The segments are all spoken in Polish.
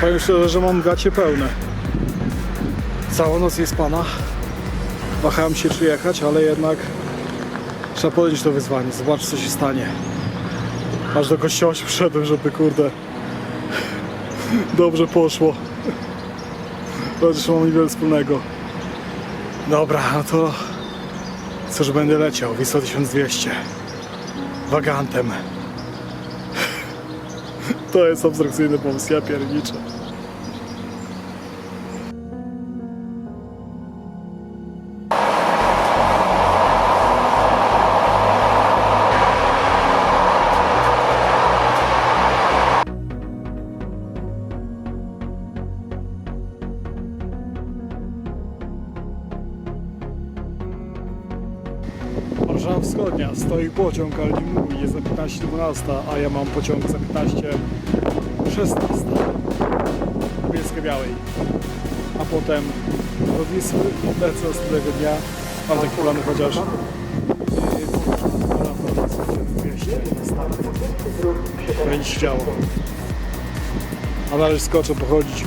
Powiem szczerze, że mam gacie pełne. Całą noc jest pana. Wahałem się czy jechać, ale jednak trzeba podjąć to wyzwanie, zobaczyć co się stanie. Aż do kościoła się przyszedłem, żeby kurde dobrze poszło. Chociaż mam niewiele wspólnego. Dobra, no to cóż będę leciał, Wisła 1200 Wagantem To jest abstrakcyjny pomysł, ja pierniczę Warszawa Wschodnia, stoi pociąg, ale nie mówi, jest na 15.12, a ja mam pociąg za 15.16 w Bielskie Białej. A potem do Wisły lecę następnego dnia, mam takie plany chociaż. maraton 200 na start. Będzie się działo. A na razie skoczę pochodzić,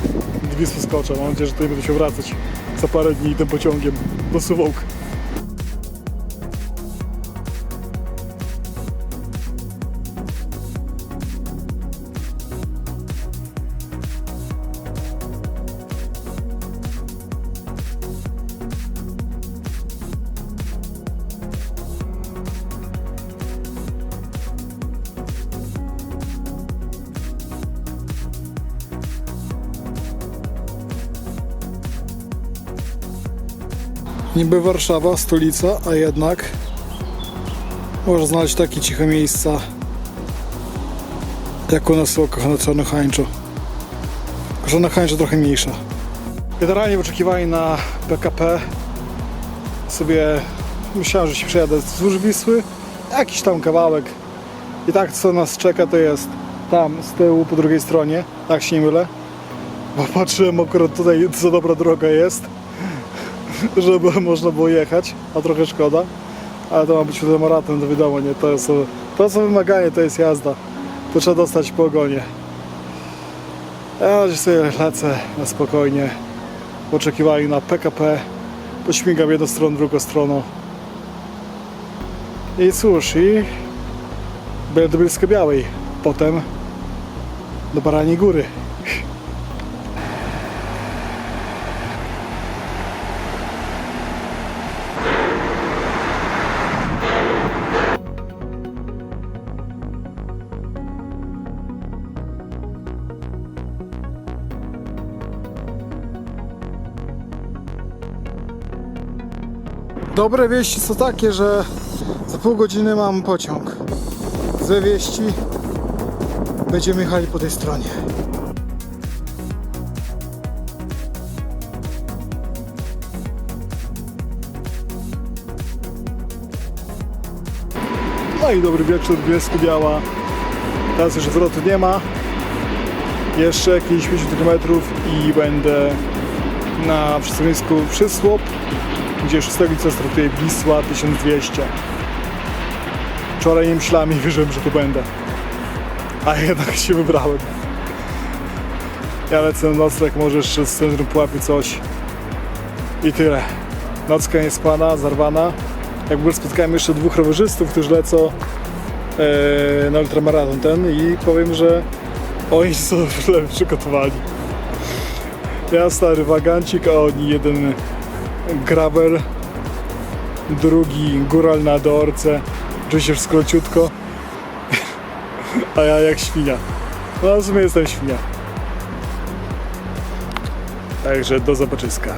Wisły skoczę, mam nadzieję, że tutaj będę się wracać za parę dni tym pociągiem do Suwałk. Niby Warszawa, stolica, a jednak można znaleźć takie ciche miejsca jak u nas w kochane Czarne Hańczo. Czarne Hańczo trochę mniejsza. Generalnie w oczekiwaniu na PKP sobie myślałem, że się przejadę wzdłuż Wisły, jakiś tam kawałek. I tak co nas czeka to jest tam z tyłu po drugiej stronie, tak się nie mylę, bo patrzyłem akurat tutaj co dobra droga jest żeby można było jechać, a trochę szkoda. Ale to ma być maraton, to wiadomo, nie? To, jest, to co wymaganie to jest jazda. To trzeba dostać po ogonie. Ja gdzieś sobie lecę na spokojnie. W oczekiwaniu na PKP. Pośmigam jedną stronę, drugą stroną. I cóż, i do Bielska Białej. Potem do Baraniej Góry. Dobre wieści są takie, że za pół godziny mam pociąg. Złe wieści będziemy jechali po tej stronie. No i dobry wieczór, Bielsku Biała. Teraz już zwrotu nie ma. Jeszcze jakieś 50 km i będę na przystawisku Przysłop gdzie 6 lipca startuje Wisła 1200. Wczoraj nie myślałem i wierzyłem, że tu będę. A jednak się wybrałem. Ja lecę na nocleg, może jeszcze z centrum Pułapy coś. I tyle. Nocka nie spana, zarwana. Jak w ogóle spotkałem jeszcze dwóch rowerzystów, którzy lecą e, na ultramaraton ten i powiem, że oni są źle przygotowani. Ja stary wagancik, a oni jeden gravel, drugi góral na dorce, oczywiście w skróciutko, a ja jak świnia. No w sumie jestem świnia. Także do zobaczyska.